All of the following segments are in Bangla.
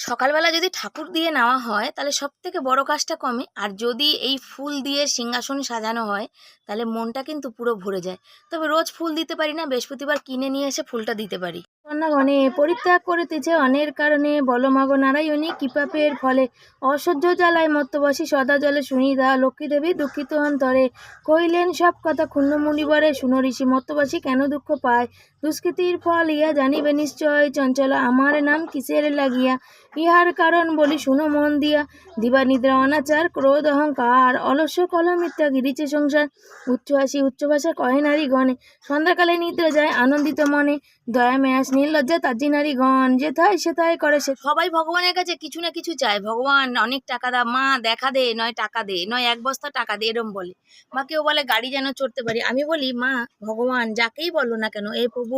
সকালবেলা যদি ঠাকুর দিয়ে নেওয়া হয়, তাহলে সব থেকে বড় কাজটা কমে। আর যদি এই ফুল দিয়ে সিংহাসন সাজানো হয়, তাহলে মনটা কিন্তু পুরো ভরে যায়। তবে রোজ ফুল দিতে পারি না, বৃহস্পতিবার কিনে নিয়ে এসে ফুলটা দিতে পারি। কন্যাগণে পরিত্যাগ করিতেছে অনের কারণে বলমাগ নারায়ণী, কৃপাপের ফলে অসহ্য জ্বালায় মত্তবাসী সদা জলে শুনি দা লক্ষ্মী দেবী দুঃখিত অন্তরে কইলেন সব কথা ক্ষুণ্ণ মুনিবরে, শুনো ঋষি, মত্তবাসী কেন দুঃখ পায়? দুষ্কৃতির ফল ইয়া জানিবে নিশ্চয়, চঞ্চলা, আমার নাম কিসের লাগিয়া? ইহার কারণ বলি, শুনো মন দিয়া। দিবা নিদ্রা, অনাচার, ক্রোধ, অহংকার অলস্য কলম মিথ্যা, গিরিছে সংসার। উচ্চ হাসি, উচ্চ ভাষা কহে নারী গণে সন্ধ্যাকালে নিদ্রা যায়, আনন্দিত মনে। দয়া, মেয়াস, নির্লজ্জা তাজি নারী গণ যেথায় সেথায় করে সে সবাই ভগবানের কাছে কিছু না কিছু চায়। ভগবান, অনেক টাকা দা মা, দেখা দে, নয় টাকা দে, নয় এক বস্তা টাকা দে, এরম বলে। বা কেউ বলে, গাড়ি যেন চড়তে পারি। আমি বলি, মা, ভগবান, যাকেই বলো না কেন, এই প্রভু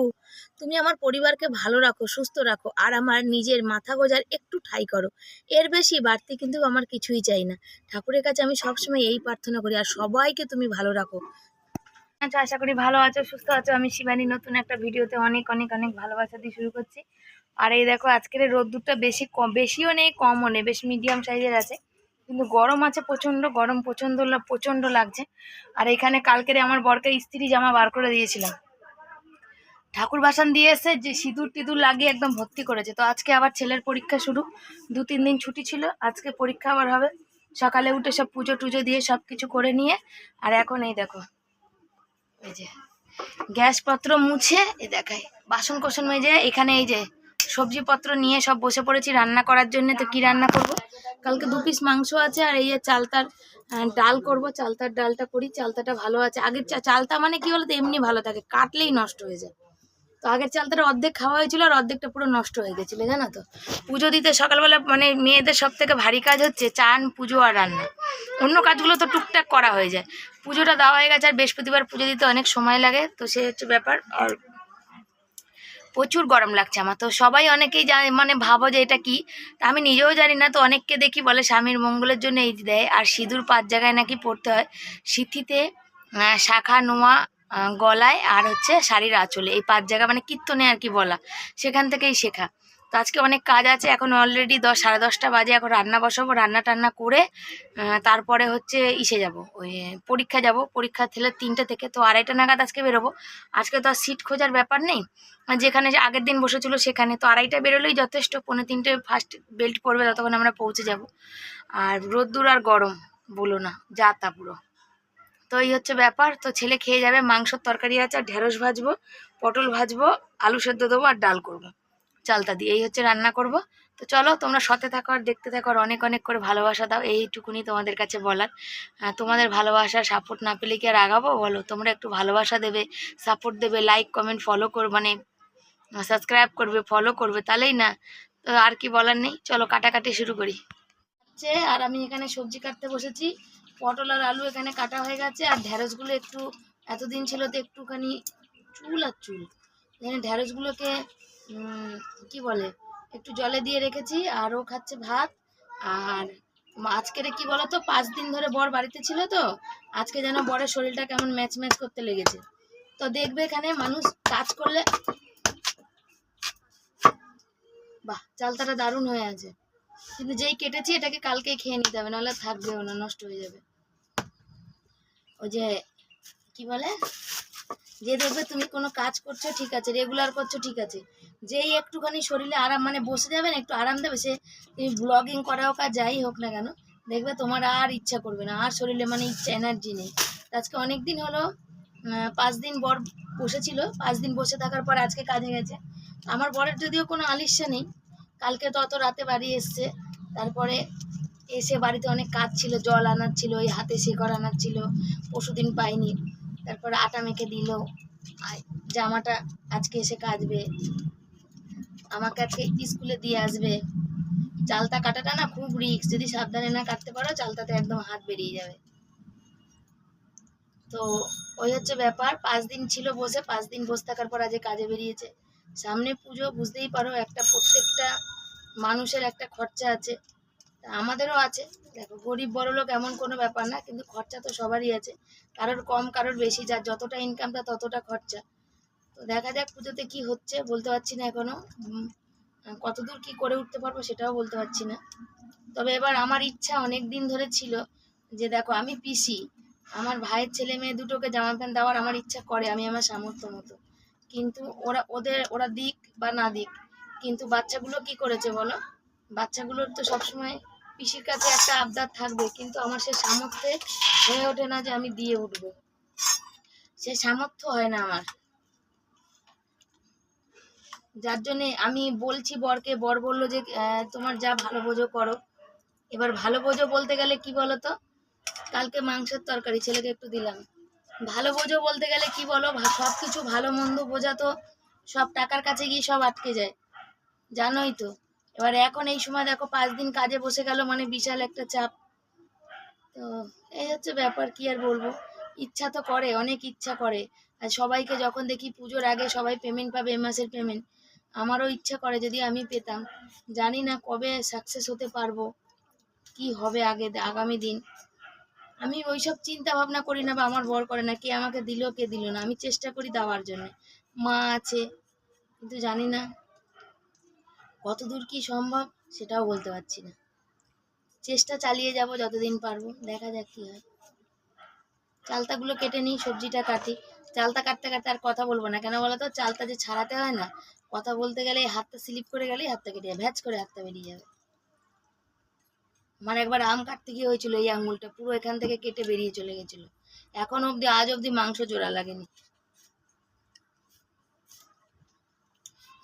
তুমি আমার পরিবারকে ভালো রাখো, সুস্থ রাখো, আর আমার নিজের মাথা গোজার একটু ঠাই করো। এর বেশি বাড়তি কিন্তু আমার কিছুই চাই না। ঠাকুরের কাছে আমি সবসময় এই প্রার্থনা করি, আর সবাইকে তুমি ভালো রাখো। আচ্ছা আশা করি ভালো আছো, সুস্থ আছো। আমি শিবানী, নতুন একটা ভিডিওতে অনেক অনেক অনেক ভালোবাসা দিয়ে শুরু করছি। আর এই দেখো, আজকের রোদ্দুরটা বেশি কম বেশিও নেই, কমও নেই, বেশ মিডিয়াম সাইজের আছে। কিন্তু গরম আছে প্রচণ্ড, গরম প্রচণ্ড প্রচণ্ড লাগছে। আর এখানে কালকেরে আমার বরকে স্ত্রী জামা বার করে দিয়েছিলাম। ঠাকুর বাসান দিয়ে এসে যে সিঁদুর টিঁদুর লাগিয়ে একদম ভর্তি করেছে। তো আজকে আবার ছেলের পরীক্ষা শুরু। দু, তিন দিন ছুটি ছিল, আজকে পরীক্ষা আবার হবে। সকালে উঠে সব পুজো টুজো দিয়ে সব কিছু করে নিয়ে, আর এখন এই দেখো, এই যে গ্যাসপত্র মুছে এ দেখাই বাসন কোসন মেজে এখানে এই যে সবজিপত্র নিয়ে সব বসে পড়েছি রান্না করার জন্য। তো কি রান্না করব? কালকে দু পিস মাংস আছে, আর এই যে চালতার ডাল করব। চালতার ডালটা করি, চালতাটা ভালো আছে। আগের চালতা মানে কি বলতো? এমনি ভালো থাকে, কাটলেই নষ্ট হয়ে যায়। তো আগের চালতাটা অর্ধেক খাওয়া হয়েছিল আর অর্ধেকটা পুরো নষ্ট হয়ে গেছিল, জানো তো? পুজো দিতে সকালবেলা মানে মেয়েদের সব থেকে ভারী কাজ হচ্ছে চান, পুজো আর রান্না। অন্য কাজগুলো তো টুকটাক করা হয়ে যায়। পুজোটা দেওয়া হয়ে গেছে আর বৃহস্পতিবার পুজো দিতে অনেক সময় লাগে, তো সে হচ্ছে ব্যাপার। আর প্রচুর গরম লাগছে আমার, তো সবাই অনেকেই জানে মানে ভাবো যে এটা কি? তা আমি নিজেও জানি না, তো অনেককে দেখি বলে স্বামীর মঙ্গলের জন্য এই দেয়। আর সিঁদুর পাঁচ জায়গায় নাকি পড়তে হয়। সিথিতে শাখা, নোয়া গলায় আর হচ্ছে শাড়ির আঁচলে, এই পাঁচ জায়গা মানে কীর্তনে আর কি বলা, সেখান থেকেই শেখা। তো আজকে অনেক কাজ আছে, এখন অলরেডি দশ, সাড়ে দশটা বাজে, এখন রান্না বসাবো, রান্না টান্না করে তারপরে হচ্ছে ইসে যাব, ওই পরীক্ষা যাব, পরীক্ষা থেলে তিনটে থেকে, তো আড়াইটা নাগাদ আজকে বেরোবো। আজকে তো আর সিট খোঁজার ব্যাপার নেই যেখানে আগের দিন বসেছিল সেখানে, তো আড়াইটা বেরোলেই যথেষ্ট, পৌনে তিনটে ফার্স্ট বেল্ট পড়বে ততক্ষণ আমরা পৌঁছে যাব। আর রোদ্দুর আর গরম, বলো না, যা তা পুরো। তো এই হচ্ছে ব্যাপার। তো ছেলে খেয়ে যাবে, মাংসর তরকারি আছে, আর ঢেঁড়স ভাজবো, পটল ভাজবো, আলু সেদ্ধ দেবো, আর ডাল করব। চালতা দিয়ে এই হচ্ছে রান্না করব। তো চলো, তোমরা সতে থাকো আর দেখতে থাকো আর অনেক অনেক করে ভালোবাসা দাও। এইটুকুনি তোমাদের কাছে বলার। তোমাদের ভালোবাসা সাপোর্ট না পেলে কি আর আগাবো বলো? তোমরা একটু ভালোবাসা দেবে সাপোর্ট দেবে লাইক কমেন্ট ফলো কর মানে সাবস্ক্রাইব করবে ফলো করবে, তাহলেই না? তো আর কি বলার নেই? চলো, কাটাকাটি শুরু করি। হচ্ছে, আর আমি এখানে সবজি কাটতে বসেছি। পটল আর আলু এখানে কাটা হয়ে গেছে, আর ঢ্যাঁড়সগুলো একটু, এতদিন ছিল তো একটুখানি চুল আর চুল। এখানে ঢ্যাঁড়সগুলোকে কি বলে, একটু জলে দিয়ে রেখেছি, আর ও খাচ্ছে ভাত। আর আজকের কি বলতো, পাঁচ দিন ধরে বর বাড়িতে ছিল তো, আজকে যেন বরের শরীরটা কেমন ম্যাচ ম্যাচ করতে লেগেছে। তো দেখবে এখানে মানুষ কাজ করলে, বাহ, চালতাটা দারুণ হয়ে আছে। কিন্তু যেই কেটেছি এটাকে কালকেই খেয়ে নিতে হবে, নাহলে থাকবেও না, নষ্ট হয়ে যাবে। ওই যে, কি বলে? যে দেখবে তুমি কোনো কাজ করছ, ঠিক আছে রেগুলার করছ, ঠিক আছে। যেই একটুখানি শরীরে আরাম মানে বসে যাবেন একটু আরাম দেবে, সে তুমি ব্লগিং করা হোক আর যাই হোক না কেন, দেখবে তোমার আর ইচ্ছা করবে না, আর শরীরে মানে ইচ্ছা এনার্জি নেই। আজকে অনেক দিন হলো পাঁচ দিন বর বসেছিল, পাঁচ দিন বসে থাকার পর আজকে কাজে গেছে। আমার বরের যদিও কোনো আলিস্যা নেই কালকে তো অত রাতে বাড়ি এসছে। তারপরে এসে বাড়িতে অনেক কাজ ছিল, জল আনার ছিল ওই হাতে শেকর আনার ছিল, পরশুদিন পাইনি। তারপরে আটা মেখে দিল। জামাটা আজকে এসে কাচবে। আমাকে আজকে স্কুলে দিয়ে আসবে। চালতা কাটাটা না খুব রিস্ক যদি সাবধানে না কাটতে পারো, চালতাতে একদম হাত বেরিয়ে যাবে। তো ওই হচ্ছে ব্যাপার, পাঁচ দিন ছিল বসে, পাঁচ দিন বসে থাকার পর আজকে কাজে বেরিয়েছে। সামনে পুজো, বুঝতেই পারো একটা প্রত্যেকটা মানুষের একটা খরচা আছে। তা আমাদেরও আছে। দেখো গরিব বড়লোক এমন কোনো ব্যাপার না কিন্তু খরচা তো সবারই আছে। কারোর কম কারোর বেশি যার যতটা ইনকামটা ততটা খরচা। তো দেখা যাক পুজোতে কি হচ্ছে বলতে পারছি না এখনও। উম, আহ, কতদূর কি করে উঠতে পারব সেটাও বলতে পারছি না। তবে এবার আমার ইচ্ছা অনেক দিন ধরে ছিল যে দেখো আমি পিসি আমার ভাইয়ের ছেলে মেয়ে দুটোকে জামা প্যান্ট দেওয়ার আমার ইচ্ছা করে আমি আমার সামর্থ্য মতো। কিন্তু ওরা ওদের ওরা দিক বা না দিক কিন্তু বাচ্চাগুলো কি করেছে বলো? বাচ্চাগুলোর তো সবসময় পিসির কাছে একটা আবদার থাকবে, কিন্তু আমার সে সামর্থ্যে হয়ে ওঠে না যে আমি দিয়ে উঠবো। সে সামর্থ্য হয় না আমার। যার জন্যে আমি বলছি বরকে, বর বলল যে তোমার যা ভালো বোঝো করো। এবার ভালো বোঝো বলতে গেলে কি বলো তো কালকে মাংসের তরকারি, ছেলেকে একটু দিলাম। ভালো বোঝো বলতে গেলে কি বলো? সব কিছু ভালো মন্দ বোঝা তো সব টাকার কাছে গিয়ে সব আটকে যায়। জানোই তো। এবার এখন এই সময় দেখো পাঁচ দিন কাজে বসে গেল মানে বিশাল একটা চাপ। তো এই হচ্ছে ব্যাপার, কি আর বলব? ইচ্ছা তো করে, অনেক ইচ্ছা করে। আর সবাইকে যখন দেখি পুজোর আগে সবাই পেমেন্ট পাবে এ মাসের পেমেন্ট আমারও ইচ্ছা করে যদি আমি পেতাম। জানি না কবে সাকসেস হতে পারব, কি হবে আগে আগামী দিন। আমি ওইসব চিন্তা ভাবনা করি না বা আমার বর করে না, কে আমাকে দিল, কে দিল না। আমি চেষ্টা করি দেওয়ার জন্য। মা আছে, কিন্তু জানি না কতদূর কি সম্ভব সেটাও বলতে পারছি না। চেষ্টা চালিয়ে যাব যতদিন পারব, দেখা যাক কি হয়। চালতাগুলো কেটে নিই, সবজিটা কাটি। চালতা কাটতে কাটতে আর কথা বলব না। কেন বলো তো চালতা যে ছাড়াতে হয় না, কথা বলতে গেলে হাতটা স্লিপ করে গেলেই হাতটা কেটে যাবে ভ্যাচ করে হাতটা বেরিয়ে যাবে। আমার একবার আম কাটতে গিয়ে হয়েছিল এই আঙুলটা, পুরো এখান থেকে কেটে বেরিয়ে চলে গেছিল। এখন অবধি, আজ অবধি মাংস জোড়া লাগেনি।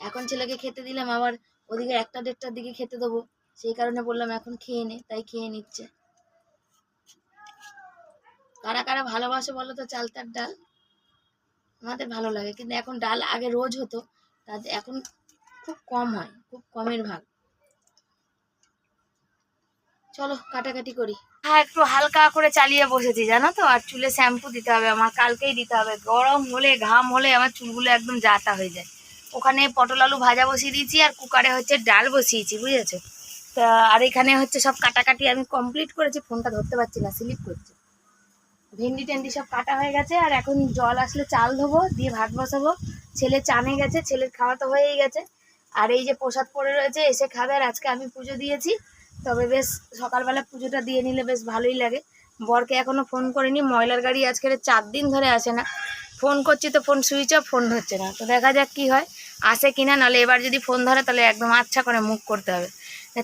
এখন ছেলেকে খেতে দিলাম, আবার ওদিকে একটা দেড়টার দিকে খেতে দেবো। সেই কারণে বললাম, এখন খেয়ে নে। তাই খেয়ে নিচ্ছে। কারা কারা ভালোবাসে বলো তো, চালতার ডাল? আমাদের ভালো লাগে। কিন্তু এখন ডাল আগে রোজ হতো তাতে এখন খুব কম হয়, খুব কমের ভাগ। চলো, কাটাকাটি করি। হ্যাঁ একটু হালকা করে চালিয়ে বসেছি, জানো তো? আর চুলে শ্যাম্পু দিতে হবে, আমার কালকেই দিতে হবে। গরম হলে, ঘাম হলে আমার চুলগুলো একদম জাতা হয়ে যায়। ওখানে পটল আলু ভাজা বসিয়ে দিয়েছি আর কুকারে হচ্ছে ডাল বসিয়েছি, বুঝেছ? তা, আর এখানে হচ্ছে সব কাটাকাটি আমি কমপ্লিট করেছি, ফোনটা ধরতে পারছি না স্লিপ করছে। ভেন্ডি টেন্ডি সব কাটা হয়ে গেছে, আর এখন জল আসলে চাল ধোবো, দিয়ে ভাত বসাবো। ছেলে চানে গেছে, ছেলের খাওয়া তো হয়েই গেছে। আর এই যে প্রসাদ পড়ে রয়েছে, এসে খাবে, আর আজকে আমি পুজো দিয়েছি। তবে বেশ সকালবেলা পুজোটা দিয়ে নিলে বেশ ভালোই লাগে। বরকে এখনও ফোন করিনি, ময়লার গাড়ি আজকের চার দিন ধরে আসে না। ফোন করছি তো ফোন সুইচ অফ ফোন হচ্ছে না। তো দেখা যাক কি হয়। আসে কিনা, নাহলে এবার যদি ফোন ধরে, তাহলে একদম আচ্ছা করে মুখ করতে হবে।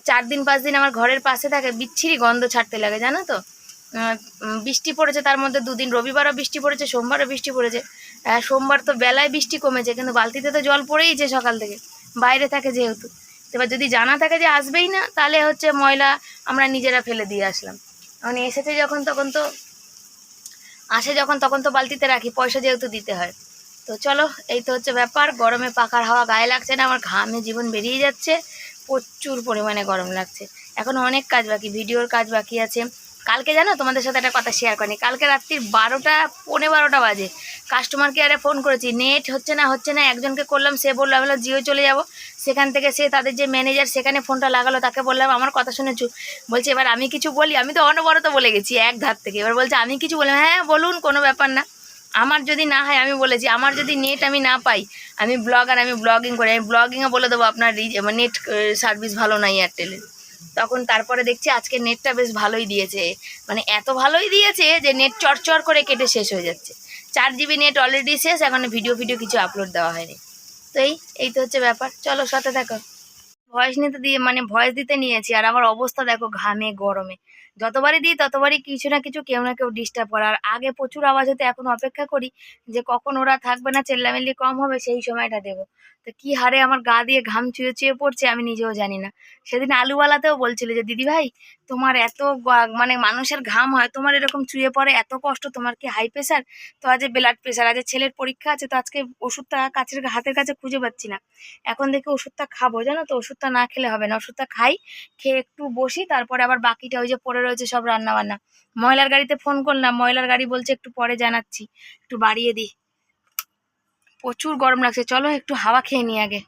চার দিন, পাঁচ দিন আমার ঘরের পাশে থাকে, বিচ্ছিরি গন্ধ ছাড়তে লাগে, জানো তো? বৃষ্টি পড়েছে, তার মধ্যে দুদিন, রবিবারও বৃষ্টি পড়েছে, সোমবারও বৃষ্টি পড়েছে। সোমবার তো বেলায় বৃষ্টি কমেছে, কিন্তু বালতিতে তো জল পড়েইছে সকাল থেকে, বাইরে থাকে যেহেতু। এবার যদি জানা থাকে যে আসবেই না, তাহলে হচ্ছে ময়লা আমরা নিজেরা ফেলে দিয়ে আসলাম। মানে এসেছে যখন, তখন তো, আসে যখন, তখন তো বালতিতে রাখি, পয়সা যেহেতু দিতে হয়। তো চলো, এই তো হচ্ছে ব্যাপার। গরমে পাখার হাওয়া গায়ে লাগছে না, আমার ঘামে জীবন বেরিয়ে যাচ্ছে। প্রচুর পরিমাণে গরম লাগছে। এখন অনেক কাজ বাকি, ভিডিওর কাজ বাকি আছে। কালকে জানো, তোমাদের সাথে একটা কথা শেয়ার করিনি। কালকে রাত্রির বারোটা, পৌনে বারোটা বাজে। কাস্টমার কেয়ারে ফোন করেছি। নেট হচ্ছে না হচ্ছে না, একজনকে করলাম, সে বলল, আমি জিও চলে যাব। সেখান থেকে সে তাদের যে ম্যানেজার সেখানে ফোনটা লাগালো, তাকে বললাম, আমার কথা শুনেছু? বলছে, এবার আমি কিছু বলি, আমি তো অনবরত বলে গেছি, এক ধার থেকে। এবার বলছে, আমি কিছু বললাম হ্যাঁ বলুন, কোনো ব্যাপার না। আমার যদি না হয়, আমি বলেছি আমার যদি নেট আমি না পাই, আমি ব্লগার আমি ব্লগিং করি, আমি ব্লগিংয়ে বলে দেবো আপনার নেট সার্ভিস ভালো নাই এয়ারটেলের তখন তারপরে দেখছি আজকে নেটটা বেশ ভালোই দিয়েছে। মানে এত ভালোই দিয়েছে যে নেট চরচর করে কেটে শেষ হয়ে যাচ্ছে। চার জিবি নেট অলরেডি শেষ, এখন ভিডিও ভিডিও কিছু আপলোড দেওয়া হয়নি। তো এই এই তো হচ্ছে ব্যাপার। চলো, সাথে দেখো ভয়েস নিতে দিয়ে মানে ভয়েস দিতে নিয়েছি, আর আমার অবস্থা দেখো ঘামে, গরমে। যতবারই দিই, ততবারই কিছু না কিছু কেউ না কেউ ডিস্টার্ব করে। আর আগে প্রচুর আওয়াজ হতে, এখন অপেক্ষা করি যে কখন ওরা থাকবে না, চেল্লামেল্লি কম হবে, সেই সময়টা দেবো। তো কি হারে আমার গা দিয়ে ঘাম চুয়ে চুয়ে পড়ছে আমি নিজেও জানি না। সেদিন আলুওয়ালাতেও বলছিল যে, দিদি ভাই, তোমার এত মানে মানুষের ঘাম হয়, তোমার এরকম চুয়ে পড়ে এত কষ্ট, তোমার কি হাই প্রেশার তো আজ ব্লাড প্রেশার আজ ছেলের পরীক্ষা আছে, তো আজকে ওষুধটা কাছের হাতের কাছে খুঁজে পাচ্ছি না। এখন দেখি ওষুধটা খাব, জানো তো? ওষুধটা না খেলে হবে না, ওষুধটা খাই, খেয়ে একটু বসি, তারপরে আবার বাকিটা ওই যে পড়ে রয়েছে সব রান্না বান্না ময়লার গাড়িতে ফোন করলাম, ময়লার গাড়ি বলছে একটু পরে জানাচ্ছি, একটু বাড়িয়ে দিই প্রচুর গরম লাগছে, চলো একটু হাওয়া খেয়ে নিই আগে।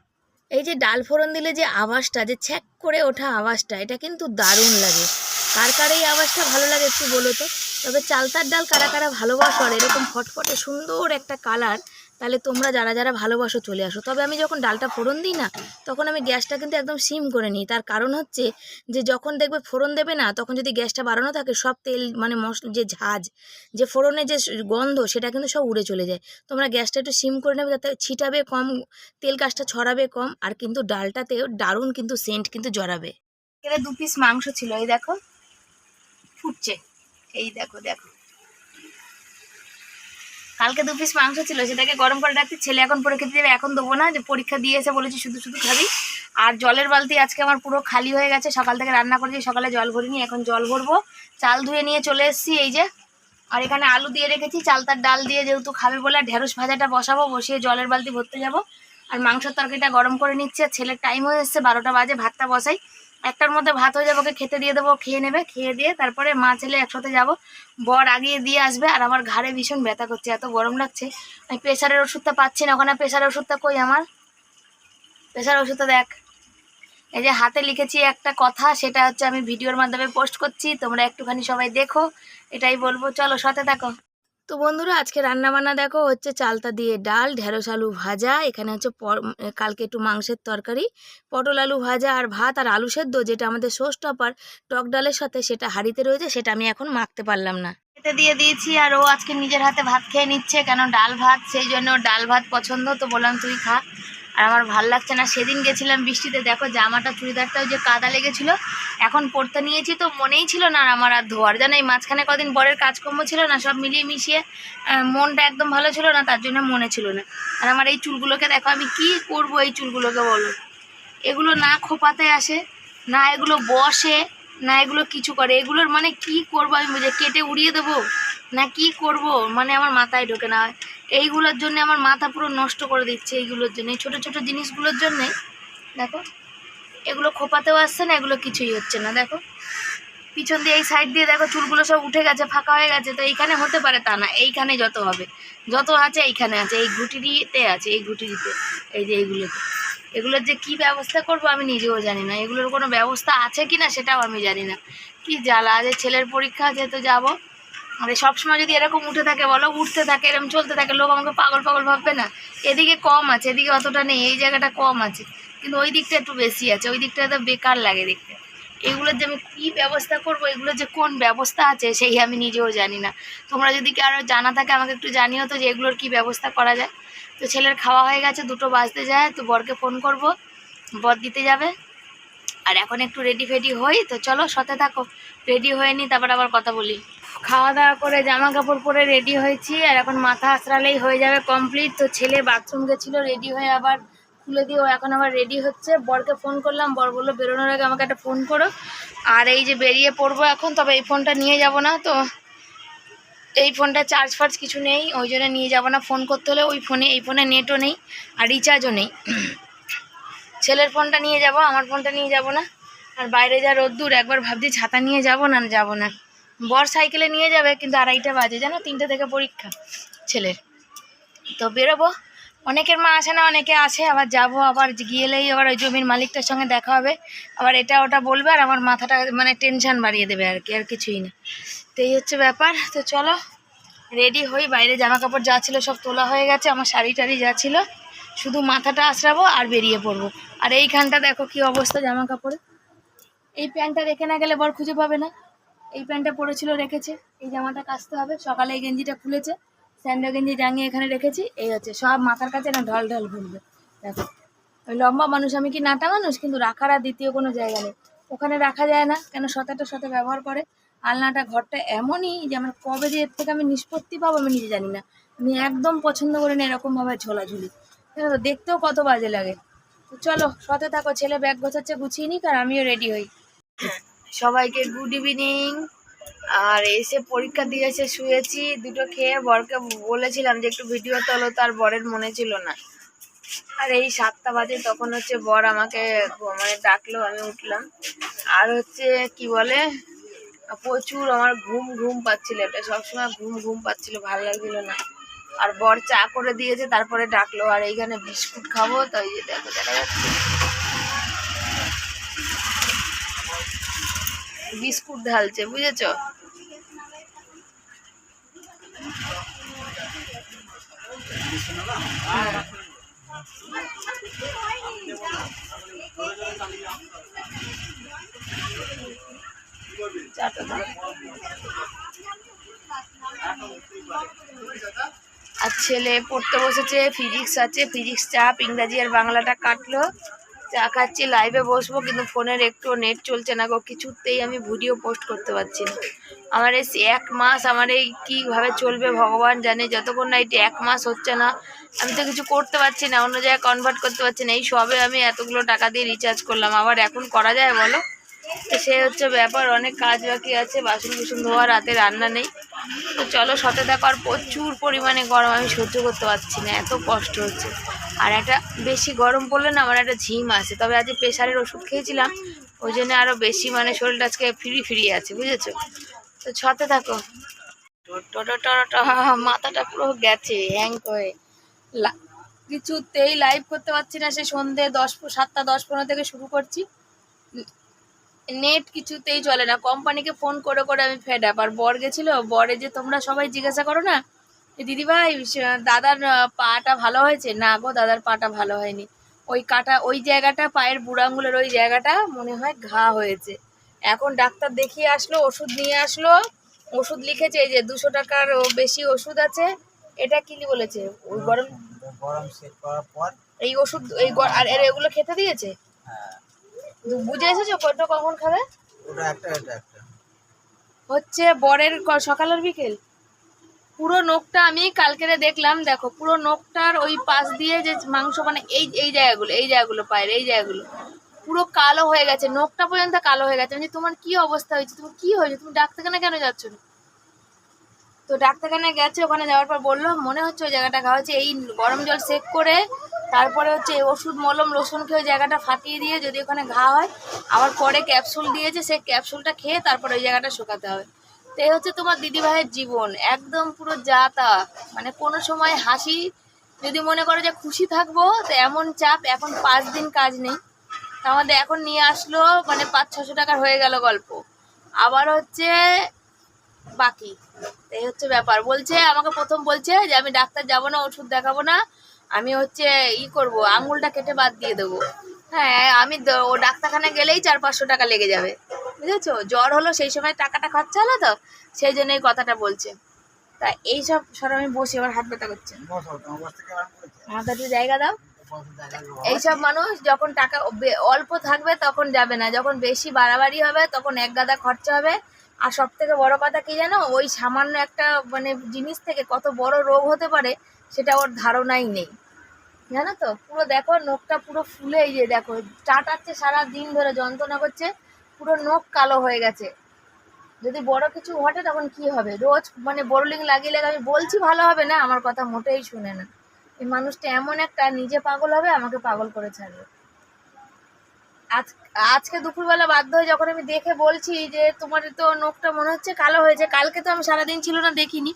এই যে ডাল ফোড়ন দিলে যে আওয়াজটা, যে ছ্যাক করে ওঠা আওয়াজটা, এটা কিন্তু দারুণ লাগে। কার কার এই আওয়াজটা ভালো লাগে একটু বলো তো? তবে চালতার ডাল কারা কারা ভালোবাসো, আর এরকম ফটফটে সুন্দর একটা কালার তাহলে তোমরা যারা যারা ভালোবাসো চলে আসো। তবে আমি যখন ডালটা ফোড়ন দিই না, তখন আমি গ্যাসটা কিন্তু একদম সিম করে নিই। তার কারণ হচ্ছে যে যখন দেখবে ফোড়ন দেবে না, তখন যদি গ্যাসটা বাড়ানো থাকে, সব তেল মানে মশলা যে ঝাঁজ, যে ফোড়নের যে গন্ধ, সেটা কিন্তু সব উড়ে চলে যায়। তোমরা গ্যাসটা একটু সিম করে নেবে, যাতে ছিটাবে কম, তেল গাছটা ছড়াবে কম, আর কিন্তু ডালটাতেও দারুণ কিন্তু সেন্ট কিন্তু জড়াবে। এখানে দু পিস মাংস ছিল, এই দেখো। ফুটছে। এই দেখো দেখো। কালকে দু পিস মাংস ছিল, সেটাকে গরম করে রাখছি ছেলে এখন পরে খেতে দেবে, এখন দেবো না, যে পরীক্ষা দিয়ে এসে বলেছি শুধু শুধু খাবি। আর জলের বালতি আজকে আমার পুরো খালি হয়ে গেছে, সকাল থেকে রান্না করেছি, সকালে জল ভরিনি, এখন জল ভরবো। চাল ধুয়ে নিয়ে চলে এসেছি, এই যে। আর এখানে আলু দিয়ে রেখেছি চালতার ডাল দিয়ে যেহেতু খাবে বলে ঢেঁড়স ভাজাটা বসাবো, বসিয়ে জলের বালতি ভরতে যাব। আর মাংসের তরকারিটা গরম করে নিচ্ছে ছেলের টাইম হয়ে এসছে, বারোটা বাজে, ভাতটা বসাই। একটার মধ্যে ভাত হয়ে যাব, ওকে খেতে দিয়ে দেবো খেয়ে নেবে, খেয়ে দিয়ে তারপরে মা ছেলে একসাথে যাব। বর আগিয়ে দিয়ে আসবে, আর আমার ঘাড়ে ভীষণ ব্যথা করছে, এত গরম লাগছে। আমি প্রেশারের ওষুধটা পাচ্ছি না, ওখানে প্রেশারের ওষুধটা কই আমার? প্রেশারের ওষুধটা দেখ। এই যে হাতে লিখেছি একটা কথা, সেটা হচ্ছে আমি ভিডিওর মাধ্যমে পোস্ট করছি, তোমরা একটুখানি সবাই দেখো, এটাই বলব। চলো, সাথে দেখো তো বন্ধুরা, আজকে রান্নাবান্না দেখো, হচ্ছে চালতা দিয়ে ডাল, ঢেঁড়স আলু ভাজা, এখানে হচ্ছে কালকে একটু মাংসের তরকারি, পটল আলু ভাজা আর ভাত আর আলু সেদ্ধ, যেটা আমাদের সোস টপার টক ডালের সাথে সেটা হাড়িতে রয়েছে, সেটা আমি এখন মাখতে পারলাম না। খেতে দিয়ে দিয়েছি আর ও আজকে নিজের হাতে ভাত খেয়ে নিচ্ছে, কেন ডাল ভাত, সেই জন্য ডাল ভাত পছন্দ, তো বললাম তুই খা। আর আমার ভালো লাগছে না। সেদিন গেছিলাম বৃষ্টিতে, দেখো জামাটা, চুড়িদারটাও যে কাদা লেগেছিল, এখন পড়তে নিয়েছি তো মনেই ছিল না আর আমার আর ধোয়ার জানো এই মাঝখানে কদিন বরের কাজকর্ম ছিল না, সব মিলিয়ে মিশিয়ে মনটা একদম ভালো ছিল না, তার জন্য মনে ছিল না। আর আমার এই চুলগুলোকে দেখো, আমি কি করব এই চুলগুলোকে বলো? এগুলো না খোপাতে আসে, না এগুলো বসে, না এগুলো কিছু করে। এগুলোর মানে কি করব আমি বুঝে কেটে উড়িয়ে দেবো? না কি করব? মানে আমার মাথায় ঢোকে না এইগুলোর জন্য আমার মাথা পুরো নষ্ট করে দিচ্ছে এইগুলোর জন্য। এই ছোটো ছোটো জিনিসগুলোর জন্যে, দেখো, এগুলো খোপাতেও আসছে না, এগুলো কিছুই হচ্ছে না, দেখো। পিছন দিয়ে এই সাইড দিয়ে দেখো, চুলগুলো সব উঠে গেছে, ফাঁকা হয়ে গেছে, তো এইখানে হতে পারে তা না, এইখানে যত হবে। যত আছে এইখানে আছে, এই ঘুটিরিতে আছে, এই ঘুটিরিতে এই যে এইগুলোতে। এগুলোর যে কি ব্যবস্থা করব আমি নিজেও জানি না, এগুলোর কোনো ব্যবস্থা আছে কি না সেটাও আমি জানি না। কি জ্বালা যে ছেলের পরীক্ষা আছে, তো যাব। আরে সবসময় যদি এরকম উঠে থাকে বলো, উঠতে থাকে এরকম চলতে থাকে, লোক আমাকে পাগল পাগল ভাববে না। এদিকে কম আছে, এদিকে অতটা নেই, এই জায়গাটা কম আছে। কিন্তু ওই দিকটা একটু বেশি আছে, ওই দিকটা তো বেকার লাগে দেখতে। এগুলোর যে আমি কী ব্যবস্থা করব এগুলোর যে কোন ব্যবস্থা আছে, সেই আমি নিজেও জানি না। তোমরা যদি আরও জানা থাকে, আমাকে একটু জানিও তো যে এগুলোর কী ব্যবস্থা করা যায়। তো ছেলের খাওয়া হয়ে গেছে, দুটো বাজতে যায়, তো বরকে ফোন করব। বর দিতে যাবে। আর এখন একটু রেডি ফেডি হই, তো চলো সাথে থাকো। রেডি হয়ে নি, তারপর আবার কথা বলি। খাওয়া দাওয়া করে জামা কাপড় পরে রেডি হয়েছি, আর এখন মাথা আঁচড়ালেই হয়ে যাবে কমপ্লিট তো ছেলে বাথরুম গেছিল রেডি হয়ে আবার খুলে দিয়ে এখন আবার রেডি হচ্ছে। বরকে ফোন করলাম, বর বলল, বেরোনোর আগে আমাকে একটা ফোন করো। আর এই যে বেরিয়ে পড়ব এখন, তবে এই ফোনটা নিয়ে যাব না, তো এই ফোনটা চার্জ ফার্জ কিছু নেই। ওই জন্য নিয়ে যাব না ফোন করতে হলে, ওই ফোনে এই ফোনে নেটও নেই, আর রিচার্জও নেই। ছেলের ফোনটা নিয়ে যাব, আমার ফোনটা নিয়ে যাব না। আর বাইরে যা রোদ্দুর, একবার ভাবছি ছাতা নিয়ে যাব না যাব না। বর সাইকেলে নিয়ে যাবে, কিন্তু আড়াইটা বাজে। জানো, তিনটে থেকে পরীক্ষা ছেলের। তো বেরোবো। অনেকের মা আসে না, অনেকে আসে। আবার যাব, আবার গিয়েলেই আবার ওই জমির মালিকটার সঙ্গে দেখা হবে। আবার এটা ওটা বলবে আর আমার মাথাটা মানে টেনশন বাড়িয়ে দেবে আর কি, আর কিছুই না। তো এই হচ্ছে ব্যাপার। তো চলো রেডি হই। বাইরে জামা কাপড় যা ছিল সব তোলা হয়ে গেছে। আমার শাড়ি টাড়ি যা ছিল, শুধু মাথাটা আশ্রাবো আর বেরিয়ে পড়ব। আর এইখানটা দেখো কি অবস্থা জামা কাপড়ে এই প্যান্টটা রেখে না গেলে বর খুঁজে পাবে না। এই প্যান্টটা পরেছিল রেখেছে। এই জামাটা কাচতে হবে। সকালে এই গেঞ্জিটা খুলেছে। স্যান্ডো গেঞ্জি জাঙিয়ে এখানে রেখেছি। এই হচ্ছে, সব মাথার কাছে না ঢল ঢল ঘুরবে। দেখো। ওই লম্বা মানুষ আমি কি নাটা মানুষ? কিন্তু রাখার আর দ্বিতীয় কোনো জায়গা নেই। ওখানে রাখা যায় না, কেন সতেটার সাথে ব্যবহার করে। আলনাটা, ঘরটা এমনই যে আমার কবে যে এর থেকে আমি নিষ্পত্তি পাবো আমি নিজে জানি না। আমি একদম পছন্দ করি না এরকমভাবে ঝোলাঝুলি। জানো তো, দেখতেও কত বাজে লাগে। চলো সাথে থাকো, ছেলে ব্যাগ গোছাচ্ছে, গুছিয়ে নিক আর আমিও রেডি হই। সবাইকে গুড ইভিনিং আর এসে পরীক্ষা দিয়ে এসে শুয়েছি, দুটো খেয়ে বরকে বলেছিলাম যে একটু ভিডিও তোলো, তার বরের মনে ছিল না। আর এই সাতটা বাজে, তখন হচ্ছে বর আমাকে মানে ডাকলো, আমি উঠলাম। আর হচ্ছে কি বলে, প্রচুর আমার ঘুম ঘুম পাচ্ছিল এটা, সবসময় ঘুম ঘুম পাচ্ছিল, ভালো লাগছিল না। আর বর চা করে দিয়েছে, তারপরে ডাকলো, আর এইখানে বিস্কুট খাব? তাই দেখো, দেখা যাচ্ছে। বিস্কুট ঢালছে, বুঝেছ। আর ছেলে পড়তে বসেছে, ফিজিক্স আছে, ফিজিক্স চাপ, ইংরাজি আর বাংলাটা কাটলো চা খাচ্ছি লাইভে বসবো, কিন্তু ফোনের একটু নেট চলছে না গো। কিছুতেই আমি ভিডিও পোস্ট করতে পারছি না। আমার এই এক মাস আমার এই কীভাবে চলবে ভগবান জানে, যতক্ষণ না এটি এক মাস হচ্ছে না, আমি তো কিছু করতে পারছি না, অন্য জায়গায় কনভার্ট করতে পারছি না। এই সবে আমি এতগুলো টাকা দিয়ে রিচার্জ করলাম। আবার এখন করা যায় বলো? সে হচ্ছে ব্যাপার, অনেক কাজ বাকি আছে বাসন কুসন ধোয়া রাতে রান্না নেই। তো চলো, সাথে দেখো, আর প্রচুর পরিমাণে গরম, আমি সহ্য করতে পারছি না, এত কষ্ট হচ্ছে। আর একটা বেশি গরম পড়লে না, আমার একটা ঝিম আছে তবে আজকে প্রেশারের ওষুধ খেয়েছিলাম, ওই জন্য আরও বেশি মানে শরীরটা আজকে ফ্রি ফ্রি আছে, বুঝেছ? তো ছতে থাকো। মাথাটা পুরো গেছে, হ্যাং লা- কিছুতেই লাইভ করতে পারছি না সে সন্ধে দশ সাতটা, দশ পনেরো থেকে শুরু করছি। নেট কিছুতেই চলে না। কোম্পানিকে ফোন করে করে আমি ফেড আপ আর বর গেছিল বরে যে তোমরা সবাই জিজ্ঞাসা করো না? দিদিভাই দাদার পাটা ভালো হয়েছে? না গো দাদার পাটা ভালো হয়নি। ওই কাটা ওই জায়গাটা পায়ের বুড়াঙ্গুলের ওই জায়গাটা মনে হয় ঘা হয়েছে। এখন ডাক্তার দেখিয়ে আসলো ওষুধ নিয়ে আসলো। ওষুধ লিখেছে এই যে দুশো টাকার বেশি ওষুধ আছে। এটা কি বলেছে? ওই গরম গরম সেট করার পর এই ওষুধ এই আর এগুলো খেতে দিয়েছে? হ্যাঁ। বুঝে এসেছ কোনটা কখন খাবে? ওটা একটা এটা একটা। হচ্ছে বরের ক- সকাল আর বিকেল? পুরো নখটা আমি কালকেরে দেখলাম দেখো পুরো নখটার ওই পাশ দিয়ে যে মাংস মানে এই এই জায়গাগুলো এই জায়গাগুলো পায়ের এই জায়গাগুলো। পুরো কালো হয়ে গেছে নখটা পর্যন্ত কালো হয়ে গেছে। মানে তোমার কি অবস্থা হয়েছে? তুমি কি হয়েছে? তুমি ডাক্তারখানা কেন যাচ্ছ না? তো ডাক্তারখানায় গেছে ওখানে যাওয়ার পর বলল মনে হচ্ছে ওই জায়গাটা খাওয়া হচ্ছে এই গরম জল সেক করে তারপরে হচ্ছে ওষুধ, মলম লোশন খেয়ে জায়গাটা ফাটিয়ে দিয়ে যদি ওখানে ঘা হয়, আবার পরে ক্যাপসুল দিয়েছে, সেই ক্যাপসুলটা খেয়ে তারপরে ওই জায়গাটা শুকাতে হবে। তো এই হচ্ছে তোমার দিদিভাইয়ের জীবন, একদম পুরো যা তা মানে কোনো সময় হাসি, যদি মনে করো যে খুশি থাকব, তো এমন চাপ এখন পাঁচ দিন কাজ নেই। তা আমাদের এখন নিয়ে আসলো মানে পাঁচ, ছশো টাকার হয়ে গেল গল্প। আবার হচ্ছে বাকি। এই হচ্ছে ব্যাপার। বলছে, আমাকে প্রথম বলছে যে আমি ডাক্তার যাব না, ওষুধ দেখাবো না। আমি হচ্ছে ই করব, আঙুলটা কেটে বাদ দিয়ে দেবো। হ্যাঁ আমি ও ডাক্তারখানায় গেলেই চার পাঁচশো টাকা লেগে যাবে। বুঝেছ? জ্বর হলো সেই সময় টাকাটা খরচা হলো তো, সেই জন্য এই কথাটা বলছে। তা এইসব সব আমি বসে, আমার হাত ব্যথা করছে। বসো তোমার বস থেকে আরাম করেছে মাথা একটু জায়গা দাও। বসো জায়গা দাও। এইসব মানুষ যখন টাকা অল্প থাকবে তখন যাবে না। যখন বেশি বাড়াবাড়ি হবে তখন এক গাদা খরচা হবে। আর সব থেকে বড় কথা কি জানো? ওই সামান্য একটা মানে জিনিস থেকে কত বড় রোগ হতে পারে সেটা ওর ধারণাই নেই। জানো তো? পুরো দেখো, নখটা পুরো ফুলে এই যে দেখো, চাটাচ্ছে সারা দিন ধরে, যন্ত্রণা করছে, পুরো নখ কালো হয়ে গেছে। যদি বড় কিছু ঘটে তখন কি হবে? রোজ মানে বোরলিং লাগিয়ে লাগে আমি বলছি ভালো হবে না, আমার কথা মোটেই শুনে না। এই মানুষটা এমন একটা নিজে পাগল হবে, আমাকে পাগল করে ছাড়বে। আজ, আজকে দুপুরবেলা বাধ্য হয়ে যখন আমি দেখে বলছি যে তোমার তো নখটা মনে হচ্ছে কালো হয়েছে, কালকে তো আমি সারাদিন ছিল না দেখিনি।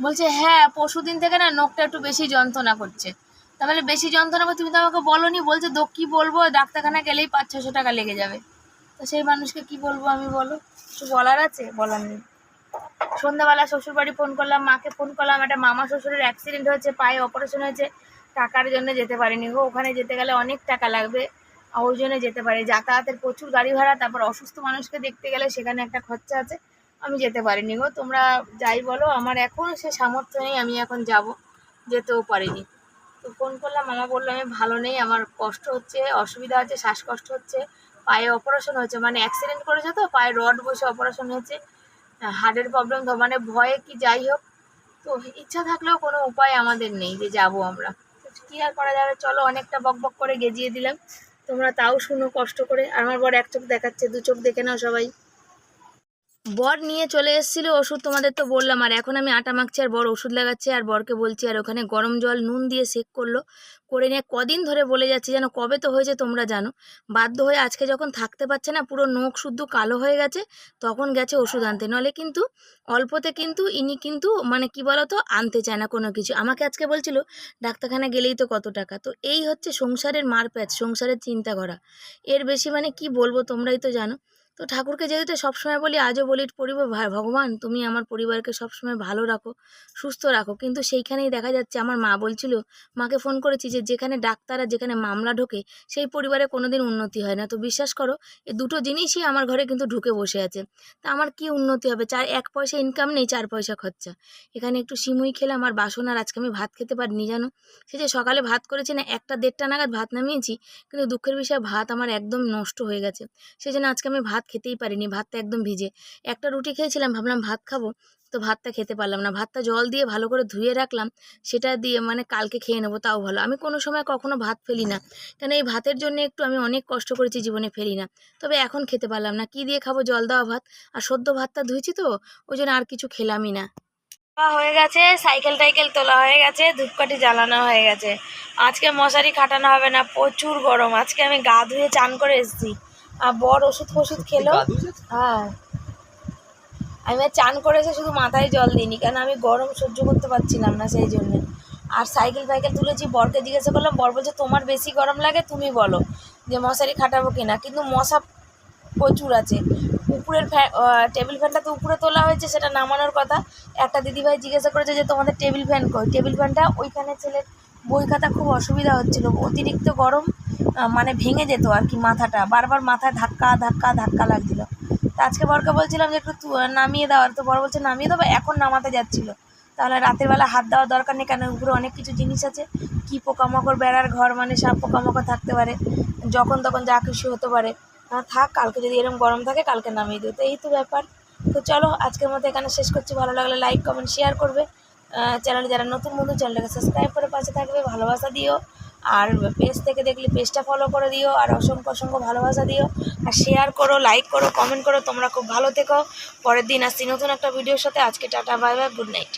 বলছে হ্যাঁ পরশু দিন থেকে না নখটা একটু বেশি যন্ত্রণা করছে। তাহলে বেশি যন্ত্রণা তুমি তো আমাকে বলনি, বলছে তো কি বলব? ডাক্তারখানা গেলেই পাঁচ ছশো টাকা লেগে যাবে। তো সেই মানুষকে কি বলব আমি বলো? কিছু বলার আছে? বলার নেই। সন্ধ্যাবেলা শ্বশুর বাড়ি ফোন করলাম, মাকে ফোন করলাম, একটা মামা শ্বশুরের অ্যাক্সিডেন্ট হয়েছে, পায়ে অপারেশন হয়েছে, টাকার জন্য যেতে পারিনি গো। ওখানে যেতে গেলে অনেক টাকা লাগবে ওই জন্য যেতে পারে যাতায়াতের প্রচুর গাড়ি ভাড়া, তারপর অসুস্থ মানুষকে দেখতে গেলে সেখানে একটা খরচা আছে। আমি যেতে পারিনি গো। তোমরা যাই বলো, আমার এখন সে সামর্থ্য নেই, আমি এখন যাব। যেতেও পারিনি। তো ফোন করলাম, মামা বলল, আমি ভালো নেই, আমার কষ্ট হচ্ছে, অসুবিধা হচ্ছে, শ্বাসকষ্ট হচ্ছে, পায়ে অপারেশন হয়েছে। মানে অ্যাক্সিডেন্ট করেছে তো, পায়ে রড বসে অপারেশন হয়েছে হার্টের প্রবলেম তো মানে ভয়ে কি যাই হোক। তো ইচ্ছা থাকলেও কোনো উপায় আমাদের নেই যে যাব আমরা। কি আর করা যাবে? চলো, অনেকটা বক বক করে গেজিয়ে দিলাম। তোমরা তাও শুনো কষ্ট করে। আমার বর এক চোখ দেখাচ্ছে, দু চোখ দেখে নাও সবাই। বর নিয়ে চলে এসেছিল, ওষুধ তোমাদের তো বললাম, আর এখন আমি আটা মাখছি আর বর ওষুধ লাগাচ্ছে, আর বরকে বলছি, আর ওখানে গরম জল, নুন দিয়ে সেক করল, করে নিয়ে কদিন ধরে বলে যাচ্ছে, যেন কবে তো হয়েছে তোমরা জানো। বাধ্য হয়ে আজকে যখন থাকতে পারছে না, পুরো নখ শুদ্ধ কালো হয়ে গেছে, তখন গেছে ওষুধ আনতে। নলে কিন্তু অল্পতে কিন্তু ইনি কিন্তু মানে কি বলতো, আনতে চায় না কোনো কিছু। আমাকে আজকে বলছিল, ডাক্তারখানা গেলেই তো কত টাকা? তো এই হচ্ছে সংসারের মারপ্যাচ, সংসারের চিন্তা করা। এর বেশি মানে কি বলব তোমরাই তো জানো। তো ঠাকুরকে যেহেতু সবসময় বলি, আজও বলি পরিবার ভগবান, তুমি আমার পরিবারকে সবসময় ভালো রাখো, সুস্থ রাখো। কিন্তু সেইখানেই দেখা যাচ্ছে, আমার মা বলছিল, মাকে ফোন করেছি যে, যেখানে ডাক্তাররা যেখানে মামলা ঢোকে, সেই পরিবারে কোনোদিন উন্নতি হয় না। তো বিশ্বাস করো এই দুটো জিনিসই আমার ঘরে কিন্তু ঢুকে বসে আছে। তা আমার কি উন্নতি হবে? চার এক পয়সা ইনকাম নেই, চার পয়সা খরচা। এখানে একটু সিমুই খেলে আমার বাসন আর আজকে আমি ভাত খেতে পারিনি, জানো? সে যে সকালে ভাত করেছি না, একটা দেড়টা নাগাদ ভাত নামিয়েছি, কিন্তু দুঃখের বিষয়ে ভাত আমার একদম নষ্ট হয়ে গেছে। সেই জন্য আজকে আমি ভাত খেতেই পারিনি, ভাতটা একদম ভিজে। একটা রুটি খেয়েছিলাম, ভাবলাম ভাত খাব, তো ভাতটা খেতে পারলাম না। ভাতটা জল দিয়ে ভালো করে ধুয়ে রাখলাম, সেটা দিয়ে মানে কালকে খেয়ে নেব, তাও ভালো। আমি কোনো সময় কখনো ভাত ফেলি না, কেন এই ভাতের জন্য একটু আমি অনেক কষ্ট করেছি জীবনে ফেলি না। তবে এখন খেতে পারলাম না, কি দিয়ে খাব জল দেওয়া ভাত? আর সদ্য ভাতটা ধুয়েছি তো, ওই জন্য আর কিছু খেলামই না। হয়ে গেছে, সাইকেল টাইকেল তোলা হয়ে গেছে, ধূপকাঠি জ্বালানো হয়ে গেছে। আজকে মশারি খাটানো হবে না, প্রচুর গরম। আজকে আমি গা ধুয়ে চান করে এসেছি। আর বর ওষুধ ফষুধ খেলো। হ্যাঁ। আমি আর চান করেছে শুধু মাথায় জল দিইনি কেন আমি গরম সহ্য করতে পারছিলাম না সেই জন্যে। আর সাইকেল ফাইকেল তুলেছি বরকে জিজ্ঞাসা করলাম বর বলছে তোমার বেশি গরম লাগে? তুমি বলো যে মশারি খাটাবো কিনা? কিন্তু মশা প্রচুর আছে। উপরের ফ্যান টেবিল ফ্যানটা তো উপরে তোলা হয়েছে সেটা নামানোর কথা। একটা দিদিভাই জিজ্ঞাসা করেছে যে তোমাদের টেবিল ফ্যান কই? টেবিল ফ্যানটা ওইখানে ছেলের বই খাতা খুব অসুবিধা হচ্ছিল। অতিরিক্ত গরম মানে ভেঙে যেত আর কি মাথাটা। বারবার মাথায় ধাক্কা ধাক্কা ধাক্কা লাগছিল। তা আজকে বরকে বলছিলাম যে একটু নামিয়ে দেওয়ার তো বর বলছে, নামিয়ে দেবো? এখন নামাতে যাচ্ছিল। তাহলে রাতের বেলা হাত দেওয়ার দরকার নেই, কেন? উপরে অনেক কিছু জিনিস আছে। কি পোকামাকড়, বেড়ার ঘর মানে সব পোকামাকড় থাকতে পারে। যখন তখন যা কিছু হতে পারে। থাক, কালকে যদি এরকম গরম থাকে, কালকে নামিয়ে দিও। তো এই তো ব্যাপার। তো চলো, আজকের মতো এখানে শেষ করছি। ভালো লাগলে লাইক কমেন্ট শেয়ার করবে। চ্যানেলে যারা নতুন বন্ধু চ্যানেলটাকে সাবস্ক্রাইব করে পাশে থাকবে। ভালোবাসা দিও। আর পেজ থেকে দেখলে পেজটা ফলো করে দিও, আর অসংখ্য অসংখ্য ভালোবাসা দিও। আর শেয়ার করো লাইক করো কমেন্ট করো, তোমরা খুব ভালো থেকো। পরের দিন আসছি নতুন একটা ভিডিওর সাথে। আজকে tata bye bye good night